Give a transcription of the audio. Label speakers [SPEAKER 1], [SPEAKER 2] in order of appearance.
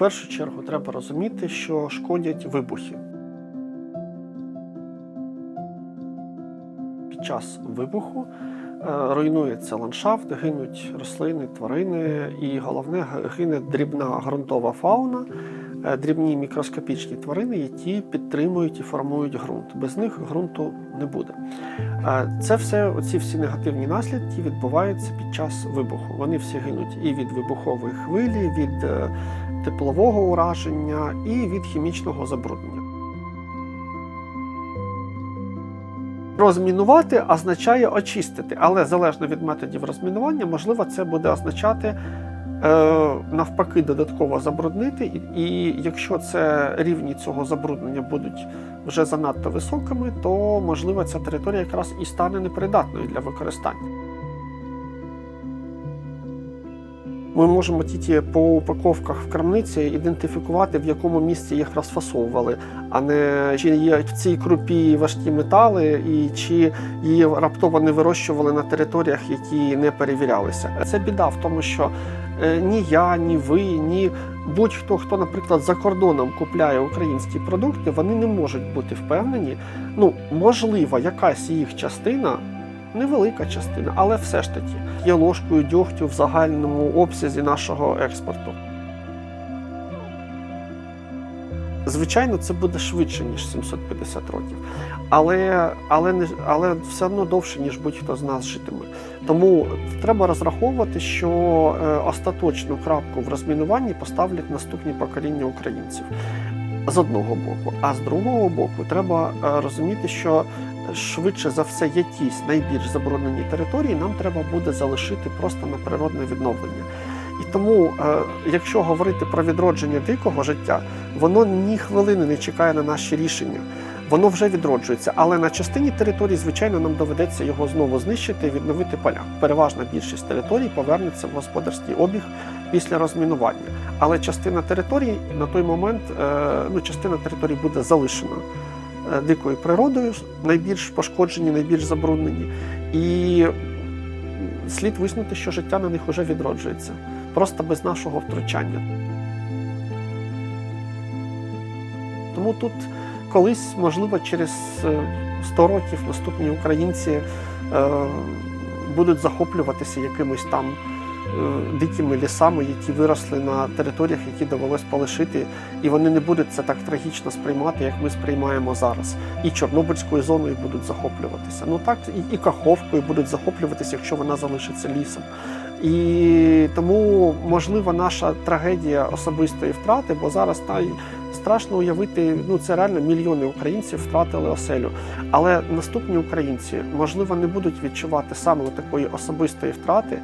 [SPEAKER 1] першу чергу треба розуміти, що шкодять вибухи. Під час вибуху е, руйнується ландшафт, гинуть рослини, тварини, і головне гине дрібна ґрунтова фауна, е, дрібні мікроскопічні тварини, які підтримують і формують ґрунт. Без них ґрунту не буде. Е, Це все, оці всі негативні наслідки відбуваються під час вибуху. Вони всі гинуть і від вибухової хвилі, від теплового ураження, і від хімічного забруднення. Розмінувати означає очистити, але залежно від методів розмінування, можливо, це буде означати е, навпаки додатково забруднити. І, і якщо це рівні цього забруднення будуть вже занадто високими, то можливо ця територія якраз і стане непридатною для використання. Ми можемо тільки по упаковках в крамниці ідентифікувати, в якому місці їх розфасовували, а не чи є в цій крупі важкі метали, і чи її раптово не вирощували на територіях, які не перевірялися. Це біда в тому, що е, ні я, ні ви, ні будь-хто, хто, наприклад, за кордоном купляє українські продукти, вони не можуть бути впевнені. Ну, можливо, якась їх частина. Невелика частина, але все ж таки є ложкою дьогтю в загальному обсязі нашого експорту. Звичайно, це буде швидше, ніж 750 років, але, але, але все одно довше, ніж будь-хто з нас житиме. Тому треба розраховувати, що е, остаточну крапку в розмінуванні поставлять наступні покоління українців з одного боку. А з другого боку, треба е, розуміти, що швидше за все якісь найбільш заборонені території нам треба буде залишити просто на природне відновлення. І тому, е, якщо говорити про відродження дикого життя, воно ні хвилини не чекає на наші рішення. Воно вже відроджується, але на частині території, звичайно, нам доведеться його знову знищити і відновити поля. Переважна більшість територій повернеться в господарський обіг після розмінування. Але частина території на той момент, е, ну, частина території буде залишена дикою природою, найбільш пошкоджені, найбільш забруднені. І слід визнати, що життя на них вже відроджується, просто без нашого втручання. Тому тут колись, можливо, через е, 100 років наступні українці е, будуть захоплюватися якимось там е, дикими лісами, які виросли на територіях, які довелось полишити, і вони не будуть це так трагічно сприймати, як ми сприймаємо зараз. І Чорнобильською зоною будуть захоплюватися. Ну так і, і Каховкою будуть захоплюватися, якщо вона залишиться лісом. І тому можлива наша трагедія особистої втрати, бо зараз та страшно уявити, ну це реально мільйони українців втратили оселю. Але наступні українці можливо не будуть відчувати саме такої особистої втрати.